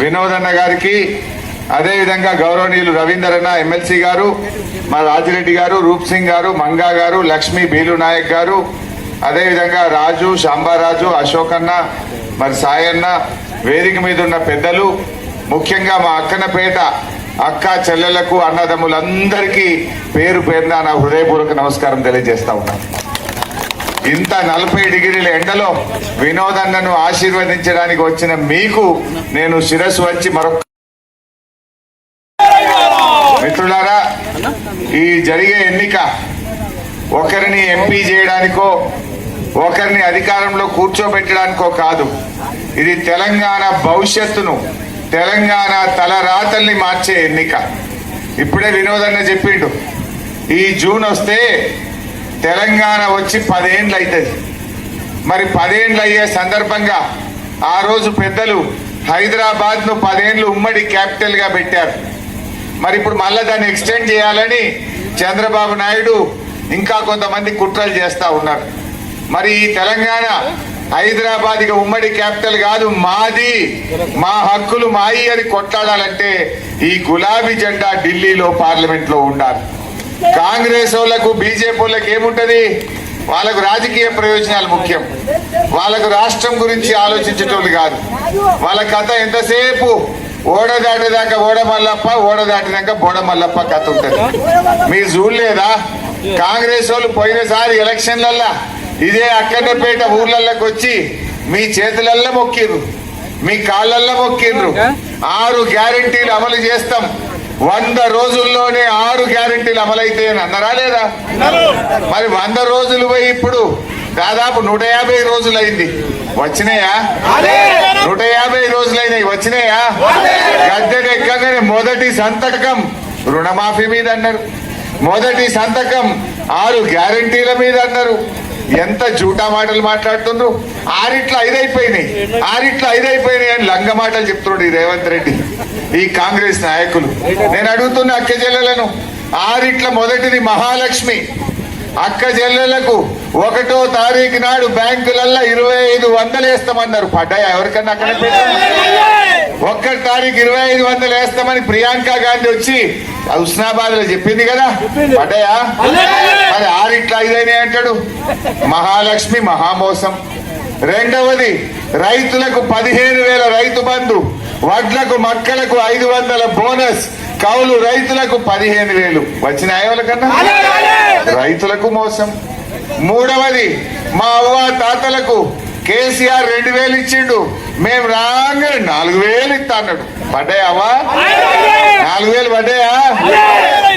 వినోద్ అన్న గారికి అదేవిధంగా గౌరవనీయులు రవీందర్ అన్న ఎమ్మెల్సీ గారు మా రాజిరెడ్డి గారు రూప్ సింగ్ గారు మంగా గారు లక్ష్మీ బీలు నాయక్ గారు అదేవిధంగా రాజు శాంబారాజు అశోక్ అన్న మరి సాయన్న వేదిక మీద ఉన్న పెద్దలు ముఖ్యంగా మా అక్కనపేట అక్క చెల్లెలకు అన్నదమ్ములందరికీ పేరు పేరున నా హృదయపూర్వక నమస్కారం తెలియజేస్తా ఉన్నాను. ఇంత నలభై డిగ్రీల ఎండలో వినోదన్నను ఆశీర్వదించడానికి వచ్చిన మీకు నేను శిరస్సు వచ్చి మరొక మిత్రులారా ఈ జరిగే ఎన్నిక ఒకరిని ఎంపీ చేయడానికో ఒకరిని అధికారంలో కూర్చోబెట్టడానికో కాదు. ఇది తెలంగాణ భవిష్యత్తును తెలంగాణ తలరాతల్ని మార్చే ఎన్నిక. ఇప్పుడే వినోదన్న చెప్పిండు ఈ జూన్ వస్తే తెలంగాణ వచ్చి పదేండ్లు అవుతుంది మరి పదేండ్లు అయ్యే సందర్భంగా ఆ రోజు పెద్దలు హైదరాబాద్ను పదేండ్లు ఉమ్మడి క్యాపిటల్గా పెట్టారు. మరి ఇప్పుడు మళ్ళా దాన్ని ఎక్స్టెండ్ చేయాలని చంద్రబాబు నాయుడు ఇంకా కొంతమంది కుట్రలు చేస్తూ ఉన్నారు. మరి ఈ తెలంగాణ హైదరాబాద్ ఇక ఉమ్మడి క్యాపిటల్ కాదు మాది మా హక్కులు మాయి అని కొట్లాడాలంటే ఈ గులాబీ జెండా ఢిల్లీలో పార్లమెంట్లో ఉండాలి. కాంగ్రెస్ వాళ్ళకు బీజేపీ వాళ్ళకి ఏముంటది? వాళ్ళకు రాజకీయ ప్రయోజనాలు ముఖ్యం. వాళ్ళకు రాష్ట్రం గురించి ఆలోచించేటోళ్ళు కాదు. వాళ్ళ కథ ఎంతసేపు ఓడ దాటేదాకా ఓడ మల్లప్ప ఓడ దాటినాక బోడ మల్లప్ప కథ ఉంటది. మీరు చూడలేదా? కాంగ్రెస్ వాళ్ళు పోయినసారి ఎలక్షన్లల్లా ఇదే అక్కడపేట ఊర్లలోకి వచ్చి మీ చేతులల్లో మొక్కిర్రు. మీ కాళ్ళల్లో మొక్కిండ్రు ఆరు గ్యారెంటీలు అమలు చేస్తాం. వంద రోజుల్లోనే ఆరు గ్యారెంటీలు అమలైతే అన్నరా లేదా? మరి వంద రోజులు పోయి ఇప్పుడు దాదాపు నూట యాభై రోజులైంది. వచ్చినాయా? నూట యాభై రోజులైనాయి. వచ్చినాయా? గద్దెనెక్కగానే మొదటి సంతకం రుణమాఫీ మీద అన్నారు. మొదటి సంతకం ఆరు గ్యారెంటీల మీద అన్నారు. ఎంత జూటా మాటలు మాట్లాడుతుండ్రు? ఆరిట్ల ఐదైపోయినాయి. ఆరిట్ల ఐదైపోయినాయి అని లంగ మాటలు చెప్తున్నాడు ఈ రేవంత్ రెడ్డి. ఈ కాంగ్రెస్ నాయకులు. నేను అడుగుతున్న అక్క చెల్లెలను ఆరిట్ల మొదటిది మహాలక్ష్మి. అక్క చెల్లెలకు ఒకటో తారీఖు నాడు బ్యాంకులల్లో ఇరవై ఐదు వందలు వేస్తామన్నారు. పడ్డాయా? ఎవరికన్నా అక్కడ ఒక్క తారీఖు ఇరవై ఐదు వందలు వేస్తామని ప్రియాంక గాంధీ వచ్చి హుస్నాబాద్లో చెప్పింది కదా? పడ్డాయా? మరి ఆరిట్ల ఐదైనా అంటాడు. మహాలక్ష్మి మహామోసం. రెండవది రైతులకు పదిహేను వేల రైతు బంధు వడ్లకు మక్కలకు ఐదు వందల బోనస్ కౌలు రైతులకు పదిహేను వేలు. వచ్చినాయా వాళ్ళకన్నా? రైతులకు మోసం. మూడవది మా అవ్వ తాతలకు కేసీఆర్ రెండు వేలు ఇచ్చిండు. మేము రాగానే నాలుగు వేలు ఇస్తా అన్నాడు. పడ్డాయావా నాలుగు వేలు పడ్డాయా?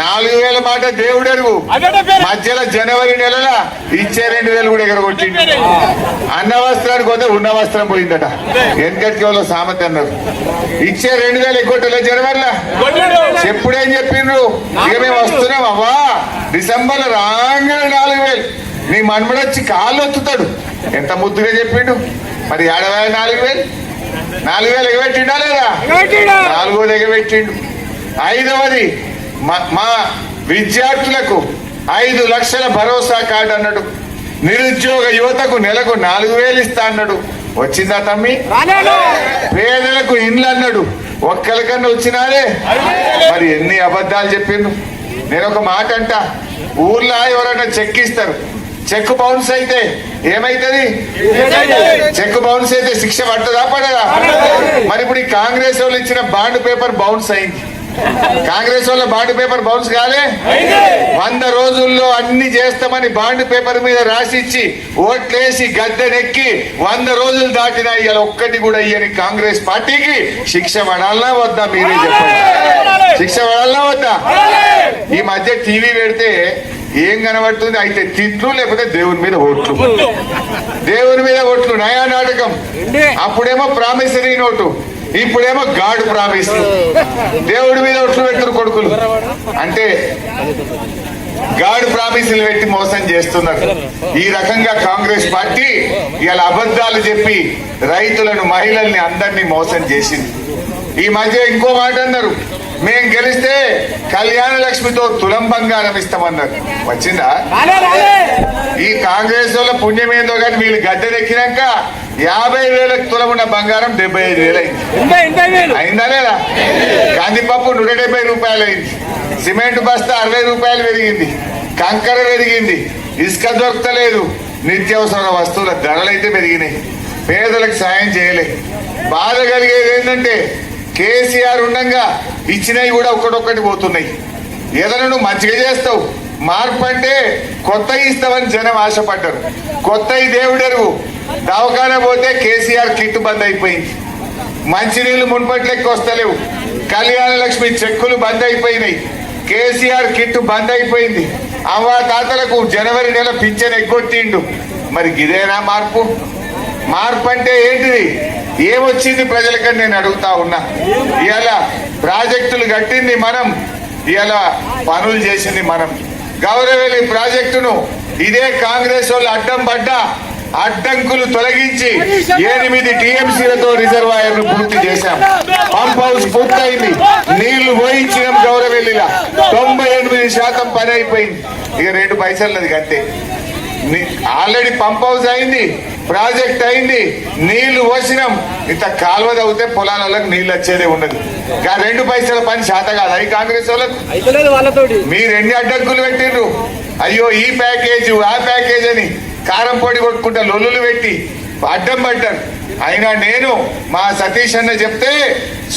నాలుగు వేల మాట దేవుడు అడుగు. మధ్యలో జనవరి నెలల ఇచ్చే రెండు వేలు కూడా ఎగరగొట్టిండు అన్న వస్త్రానికి పోతే ఉన్న వస్త్రం పోయిందట. వెనకటికి వాళ్ళు సామెత అన్నారు. ఇచ్చే రెండు వేలు ఎగ్గొట్టలే జనవరిలో? చెప్పుడేం చెప్పిండ్రు? ఇక మేము వస్తున్నాం అవ్వా. డిసెంబర్ రాగానే నాలుగు వేలు. నీ మన్మడొచ్చి కాళ్ళు ఒత్తుతాడు. ఎంత ముద్దుగా చెప్పిండు. మరి ఏడవేల నాలుగు వేలు? నాలుగు వేలు ఎగబెట్టిండా లేదా? నాలుగోది ఎగబెట్టిండు. ఐదవది మా- మా విద్యార్థులకు ఐదు లక్షల భరోసా కార్డు అన్నాడు. నిరుద్యోగ యువతకు నెలకు నాలుగు వేలు ఇస్తా అన్నాడు. వచ్చిందా తమ్మి? పేదలకు ఇండ్లు అన్నాడు. ఒక్కరికన్నా వచ్చినారే? మరి ఎన్ని అబద్ధాలు చెప్పిండు. నేను ఒక మాట అంట ఊర్లో ఎవరైనా చెక్ ఇస్తారు. చెక్ బౌన్స్ అయితే ఏమైతుంది? చెక్ బౌన్స్ అయితే శిక్ష పడుతుందా పడదా? మరి ఇప్పుడు ఈ కాంగ్రెస్ వాళ్ళు ఇచ్చిన బాండ్ పేపర్ బౌన్స్ అయింది. కాంగ్రెస్ వాళ్ళ బాండ్ పేపర్ బౌన్స్ కాలే? వంద రోజుల్లో అన్ని చేస్తామని బాండ్ పేపర్ మీద రాసిచ్చి ఓట్లేసి గద్దెనెక్కి వంద రోజులు దాటినా ఇవాళ ఒక్కటి కూడా ఇయ్యని కాంగ్రెస్ పార్టీకి శిక్ష పడాలనా వద్దా మీరే చెప్పండి? శిక్ష పడాలనా వద్దా? ఈ మధ్య టీవీ పెడితే ఏం కనబడుతుంది? అయితే తిట్లు లేకపోతే దేవుని మీద ఓట్లు. దేవుని మీద ఓట్లు నయా నాటకం. అప్పుడేమో ప్రామిసరీ నోటు. ఇప్పుడేమో గాడ్ ప్రామిస్ దేవుడి మీద ఒట్లు పెట్టరు కొడుకులు. అంటే గాడ్ ప్రామిసులు పెట్టి మోసం చేస్తున్నారు. ఈ రకంగా కాంగ్రెస్ పార్టీ ఇవాళ అబద్ధాలు చెప్పి రైతులను మహిళల్ని అందరినీ మోసం చేసింది. ఈ మధ్య ఇంకో మాట అన్నారు. మేం గెలిస్తే కళ్యాణ లక్ష్మితో తులం బంగారం ఇస్తామన్నారు. వచ్చిందా? ఈ కాంగ్రెస్ వాళ్ళ పుణ్యం ఏందో కానీ వీళ్ళు గద్దెనెక్కినాక యాభై వేలకు తులం ఉన్న బంగారం డెబ్బై ఐదు వేలు అయింది. అయిందా లేదా? కందిపప్పు నూట డెబ్బై రూపాయలు అయింది. సిమెంట్ బస్తా అరవై రూపాయలు పెరిగింది. కంకర పెరిగింది. ఇసుక దొరకలేదు. నిత్యావసర వస్తువుల ధరలు అయితే పెరిగినాయి. పేదలకు సాయం చేయలే. బాధ కలిగేది ఏంటంటే కేసీఆర్ ఉండంగా ఇచ్చినవి కూడా ఒకటొక్కటి పోతున్నాయి. ఏదైనా నువ్వు మంచిగా చేస్తావు. మార్పు అంటే కొత్త ఇస్తావని జనం ఆశపడ్డారు. కొత్త దేవుడెరువు దవాఖాన పోతే కేసీఆర్ కిట్ బంద్ అయిపోయింది. మంచినీళ్ళు మున్పట్లెక్క వస్తలేవు. కళ్యాణ లక్ష్మి చెక్కులు బంద్ అయిపోయినాయి. కేసీఆర్ కిట్ బంద్ అయిపోయింది. అవ్వ తాతలకు జనవరి నెల పింఛన్ ఎగ్గొట్టిండు. మరి ఇదేనా మార్పు? మార్పు అంటే ఏంటిది? ఏమొచ్చింది ప్రజలకని నేను అడుగుతా ఉన్నా. ఇవాళ ప్రాజెక్టులు కట్టింది మనం ఇవాళ పనులు చేసింది మనం. గౌరవేలి ప్రాజెక్టును ఇదే కాంగ్రెస్ వాళ్ళు అడ్డం పడ్డా అడ్డంకులు తొలగించి ఎనిమిది టీఎంసీలతో రిజర్వాయర్ను పూర్తి చేశాం. పంప్ హౌస్ పూర్తయింది. నీళ్ళు పోయించినాం గౌరవెల్లిలా. తొంభై ఎనిమిది శాతం పని అయిపోయింది. ఇక రెండు పైసలది అంతే ఆల్రెడీ పంప్ హౌస్ అయింది. ప్రాజెక్ట్ అయింది నీళ్ళు పోసినాం. ఇంత కాలువ తవ్వితే పొలాలకు నీళ్ళు వచ్చేదే ఉన్నది. ఇంకా రెండు పైసల పని శాత కాదు. అవి కాంగ్రెస్ వాళ్ళకు మీరు ఎన్ని అడ్డంకులు పెట్టిండ్రు? అయ్యో ఈ ప్యాకేజ్ ఆ ప్యాకేజ్ అని కారం పొడి కొట్టుకుంటా లొల్లులు పెట్టి అడ్డం పడ్డారు. అయినా నేను మా సతీష్ అన్న చెప్తే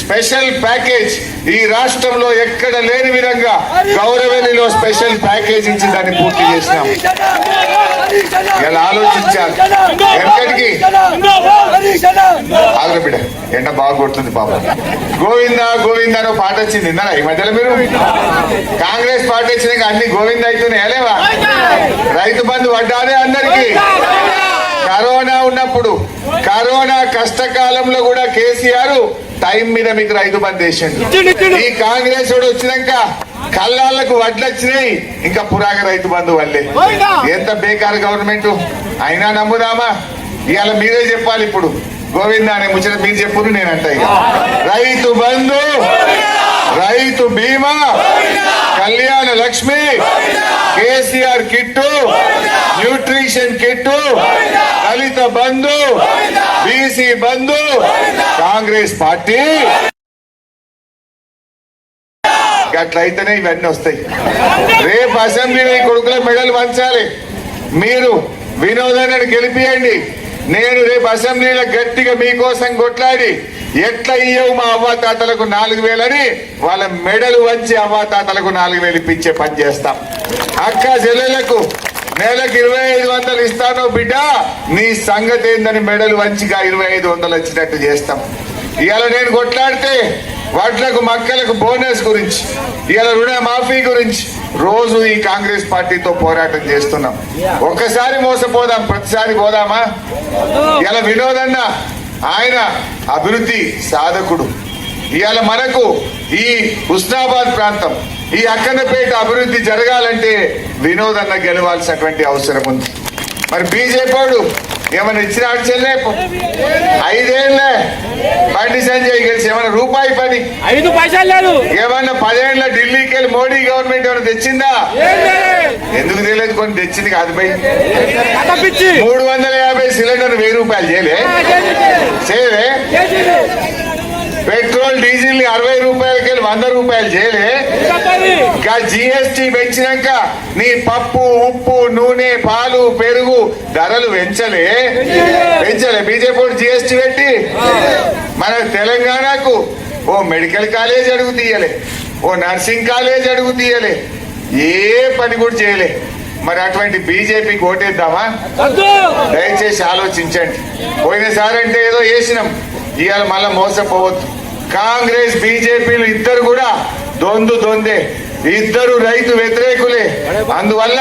స్పెషల్ ప్యాకేజ్ ఈ రాష్ట్రంలో ఎక్కడ లేని విధంగా గౌరవెల్లిలో స్పెషల్ ప్యాకేజ్ ఇచ్చి దాన్ని పూర్తి చేసినాం. ఇలా ఆలోచించాలి. ఎక్కడికి ఆగ్ర బిడ్డ ఎండ బాగా కొడుతుంది పాప. గోవింద గోవింద అని పాట వచ్చింది. విన్నారా? ఈ మధ్యలో మీరు? కాంగ్రెస్ పార్టీ వచ్చినాక అన్ని గోవింద అయితేనే లేవా? రైతు బంధు పడ్డానే అందరికీ. కరోనా ఉన్నప్పుడు కరోనా కష్టకాలంలో కూడా కేసీఆర్ టైం మీద మీకు రైతు బంధు వేసిండు ఈ కాంగ్రెస్ వాడు వచ్చినాక కళ్ళాలకు వడ్లు వచ్చినాయి ఇంకా పురాగ రైతు బంధు వల్లే. ఎంత బేకారు గవర్నమెంట్? అయినా నమ్ముదామా? ఇవాళ మీరే చెప్పాలి ఇప్పుడు. గోవింద అనే ముచ్చట మీరు చెప్పురు నేను అంటా ఇక రైతు Bandhu! Rythu Bima Kalyana Lakshmi KCR kit nutrition kit Dalita Bandhu BC Bandhu Congress party. అట్లయితేనే ఇవన్నీ వస్తాయి. రేపు అసెంబ్లీలో ఈ కొడుకుల మెడల్ పంచాలి మీరు వినోదాన్ని గెలిపియండి. నేను రేపు అసెంబ్లీలో గట్టిగా మీకోసం కొట్లాడి ఎట్లా ఇయ్యవు మా అవ్వాతాతలకు నాలుగు వేలని వాళ్ళ మెడలు వంచి అవ్వాతాతలకు నాలుగు వేలు ఇప్పించే పని చేస్తాం. అక్క చెల్లెలకు నెలకు ఇరవై ఐదు వందలు ఇస్తాను బిడ్డ నీ సంగతి ఏందని మెడలు వంచిగా ఇరవై ఐదు వందలు వచ్చినట్టు చేస్తాం. ఇవాళ నేను కొట్లాడితే వడ్లకు మక్కలకు బోనస్ గురించి ఇవాళ రుణ మాఫీ గురించి రోజు ఈ కాంగ్రెస్ పార్టీతో పోరాటం చేస్తున్నాం. ఒక్కసారి మోసపోదాం ప్రతిసారి పోదామా? ఇలా వినోదన్న ఆయన అభివృద్ధి సాధకుడు. ఇవాళ మనకు ఈ హుస్నాబాద్ ప్రాంతం ఈ అక్కన్నపేట అభివృద్ధి జరగాలంటే వినోదన్న గెలవాల్సినటువంటి అవసరం ఉంది. మరి బీజేపీ ఏమైనా ఇచ్చిన చెల్లే ఐదేళ్ళే బండి సంజయ్ గెలిచి ఏమైనా రూపాయి పని? ఐదు పైసలు లేదు. ఏమన్నా పదేళ్ళ ఢిల్లీకి వెళ్ళి మోడీ గవర్నమెంట్ ఏమైనా తెచ్చిందా. ఎందుకు తెలియదు కొన్ని తెచ్చింది కాదు పిచ్చి. మూడు వందల యాభై సిలిండర్ వెయ్యి రూపాయలు చేయలే. చేయలే. పెట్రోల్ డీజిల్ అరవై రూపాయలకి వంద రూపాయలు చేయలే జిఎస్టి పెంచినాక నీ పప్పు ఉప్పు నూనె పాలు పెరుగు ధరలు పెంచలే. పెంచలే. బీజేపీ జిఎస్టి పెట్టి మన తెలంగాణకు ఓ మెడికల్ కాలేజ్ అడుగు తీయలే. ఓ నర్సింగ్ కాలేజ్ అడుగు తీయలే. ఏ పని కూడా చేయలే మరి అటువంటి బీజేపీకి ఓటేద్దామా. దయచేసి ఆలోచించండి. పోయినసారి అంటే ఏదో వేసినాం ఇవాళ మళ్ళా మోసపోవద్దు. కాంగ్రెస్ బీజేపీలు ఇద్దరు కూడా దొందు దొందే. ఇద్దరు రైతు వ్యతిరేకులే. అందువల్ల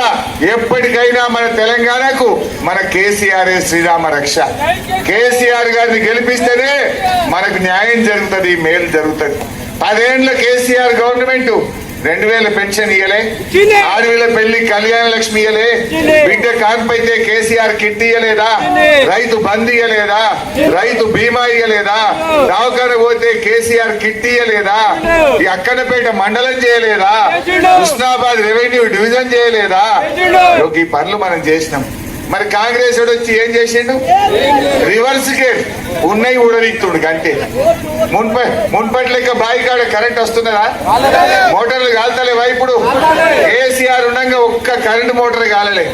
ఎప్పటికైనా మన తెలంగాణకు మన కేసీఆర్ శ్రీరామ రక్ష. కేసీఆర్ గారిని గెలిపిస్తేనే మనకు న్యాయం జరుగుతుంది మేలు జరుగుతుంది. పదేండ్ల కేసీఆర్ గవర్నమెంట్ రెండు వేల పెన్షన్ ఇయ్యలే. ఇచ్చింది. ఆడవిల పెళ్ళి కళ్యాణ లక్ష్మి ఇయ్యలే. బిడ్డ కాన్పైతే కేసీఆర్ కిట్ ఇయ్యలేదా. రైతు బంద్ ఇయ్యలేదా? రైతు బీమా ఇయ్యలేదా? దవాఖాన పోతే కేసీఆర్ కిట్ ఇయ్యలేదా? ఈ అక్కనపేట మండలం చేయలేదా. హుస్నాబాద్ రెవెన్యూ డివిజన్ చేయలేదా? ఈ పనులు మనం చేసినాం. మరి కాంగ్రెస్ వచ్చి ఏం చేసిండు? రివర్స్ గేర్ ఉన్నాయి ఊడదీక్తుడు గంటే మున్ప మున్పటి లెక్క బావి కాడ కరెంట్ వస్తున్నదా? మోటార్లు కాలుతలేవా ఇప్పుడు? కేసీఆర్ ఉండగా ఒక్క కరెంట్ మోటార్ కాలలే.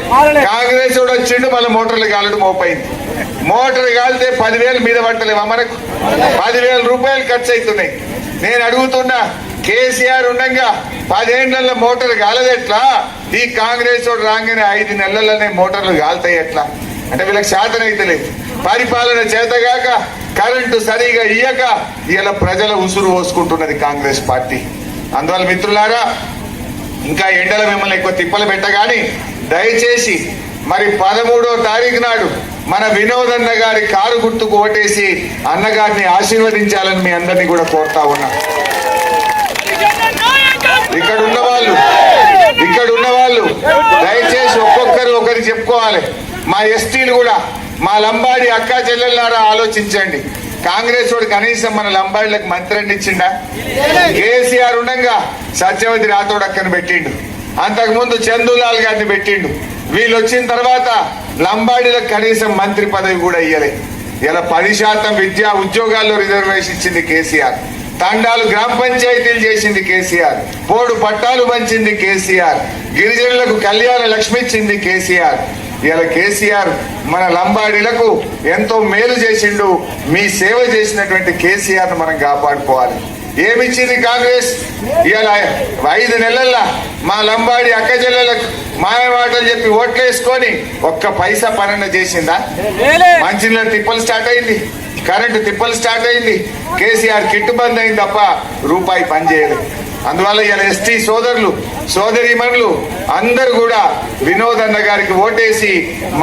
కాంగ్రెస్ వాడు వచ్చిండు మళ్ళీ మోటార్లు కాలడం మోపైంది. మోటార్ కాలితే పదివేలు మీద పట్టలేవా మనకు? పదివేల రూపాయలు ఖర్చు అవుతున్నాయి నేను అడుగుతున్నా కేసీఆర్ ఉండగా పదేళ్ళ మోటార్ కాలదెట్లా ఈ కాంగ్రెస్ తోడు రాగానే ఐదు నెలలనే మోటార్లు కాలుతాయి ఎట్లా? అంటే వీళ్ళకి శాతం అయితే పరిపాలన చేతగాక కరెంటు సరిగా ఇయ్యక ఇలా ప్రజల ఉసురు పోసుకుంటున్నది కాంగ్రెస్ పార్టీ. అందువల్ల మిత్రులారా ఇంకా ఎండల మిమ్మల్ని ఎక్కువ తిప్పలు పెట్టగాని దయచేసి మరి పదమూడో తారీఖు నాడు మన వినోదన్న గారి కారు గుర్తుకు ఓటేసి అన్నగారిని ఆశీర్వదించాలని మీ అందరినీ కూడా కోరుతా ఉన్నా ఇక్కడ ఉన్న వాళ్ళు ఇక్కడ ఉన్న వాళ్ళు దయచేసి ఒక్కొక్కరు ఒకరు చెప్పుకోవాలి. మా ఎస్టీలు కూడా మా లంబాడి అక్క చెల్లెళ్ళారా ఆలోచించండి. కాంగ్రెస్ వాడు కనీసం మన లంబాడిలకు మంత్రిని ఇచ్చిండా? కేసీఆర్ ఉండగా సత్యవతి రాథోడ్ అక్కను పెట్టిండు. అంతకుముందు చందులాల్ గారిని పెట్టిండు. వీళ్ళు వచ్చిన తర్వాత లంబాడీలకు కనీసం మంత్రి పదవి కూడా ఇయ్యలే. ఇలా పది శాతం విద్యా ఉద్యోగాల్లో రిజర్వేషన్ ఇచ్చింది కేసీఆర్. తండాలు గ్రామ పంచాయతీలు చేసింది కేసీఆర్. పోడు పట్టాలు పంచింది కేసీఆర్. గిరిజనులకు కళ్యాణ లక్ష్మి ఇచ్చింది కేసీఆర్. ఇలా కేసీఆర్ మన లంబాడీలకు ఎంతో మేలు చేసిండు. మీ సేవ చేసినటువంటి కేసీఆర్ మనం కాపాడుకోవాలి. ఏమిచ్చింది కాంగ్రెస్? ఇలా ఐదు నెలల్లో మా లంబాడి అక్క చెల్లెలకు మాయ మాటలు చెప్పి ఓట్లేసుకొని ఒక్క పైసా పనన్న చేసిందా? లేలే. మంచినీళ్ళ తిప్పలు స్టార్ట్ అయింది. కరెంటు తిప్పలు స్టార్ట్ అయింది. కేసీఆర్ కిట్టు బంద్ అయింది తప్ప రూపాయి పనిచేయదు అందువల్ల ఇలా ఎస్టీ సోదరులు సోదరిమణులు అందరూ కూడా వినోద్ అన్న గారికి ఓటేసి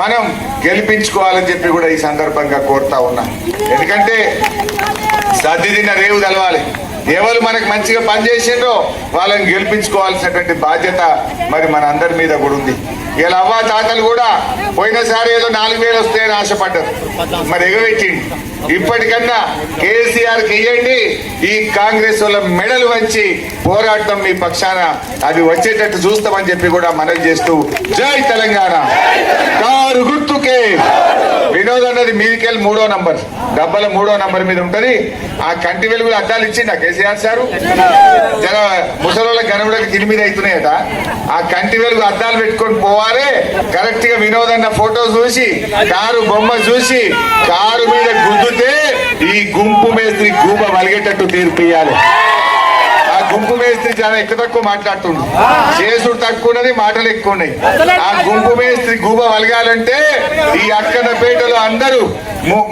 మనం గెలిపించుకోవాలని చెప్పి కూడా ఈ సందర్భంగా కోరుతా ఉన్నా. ఎందుకంటే సర్దిదిన రేవు తెలవాలి. ఎవరు మనకు మంచిగా పనిచేసిండ్రో వాళ్ళని గెలిపించుకోవాల్సినటువంటి బాధ్యత మరి మన అందరి మీద కూడా ఉంది. ఇలా అవ్వ తాతలు కూడా పోయినసారి ఏదో నాలుగు వేలు వస్తాయని ఆశపడ్డారు. మరి ఎగబెట్టింది ఇప్పటికన్నా కేసీఆర్కి ఈ కాంగ్రెస్ వాళ్ళ మెడలు వంచి పోరాటం మీ పక్షాన అది వచ్చేటట్టు చూస్తామని చెప్పి కూడా మనవి చేస్తూ జై తెలంగాణ. కారు గుర్తుకే. వినోద్ అన్నది మీదికెళ్ళి మూడో నంబర్. డబ్బల మూడో నంబర్ మీద ఉంటది. ఆ కంటి వెలుగులు అద్దాలు ఇచ్చిండ కేసీఆర్ సారు. జర ముసలోళ్ళ గనువులకు కిరి మీద అవుతున్నాయట. ఆ కంటి వెలుగు అద్దాలు పెట్టుకొని పోవాలే. కరెక్ట్గా వినోద్ అన్న ఫోటో చూసి కారు బొమ్మ చూసి కారు మీద గుద్దుతే ఈ గుంపు మేస్త్రి గూబ వలిగేటట్టు తీర్పు ఇయ్యాలి గుంపు మేస్త్రి చాలా ఎక్కువ తక్కువ మాట్లాడుతుండు. చేసుడు తక్కువ ఉన్నది మాటలు ఎక్కువ ఉన్నాయి ఆ గుంపు మేస్త్రి గుబ వలగాలంటే ఈ అక్కడపేటలో అందరూ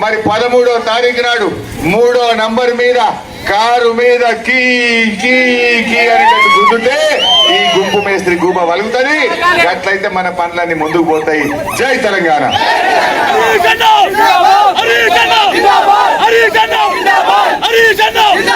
మరి పదమూడో తారీఖు నాడు మూడో నంబర్ మీద కారు మీద కీ కీ కీ అని గుద్దుతే ఈ గుంపు మేస్త్రి గుబ వలుగుతుంది. అట్లయితే మన పనులన్నీ ముందుకు పోతాయి. జై తెలంగాణ.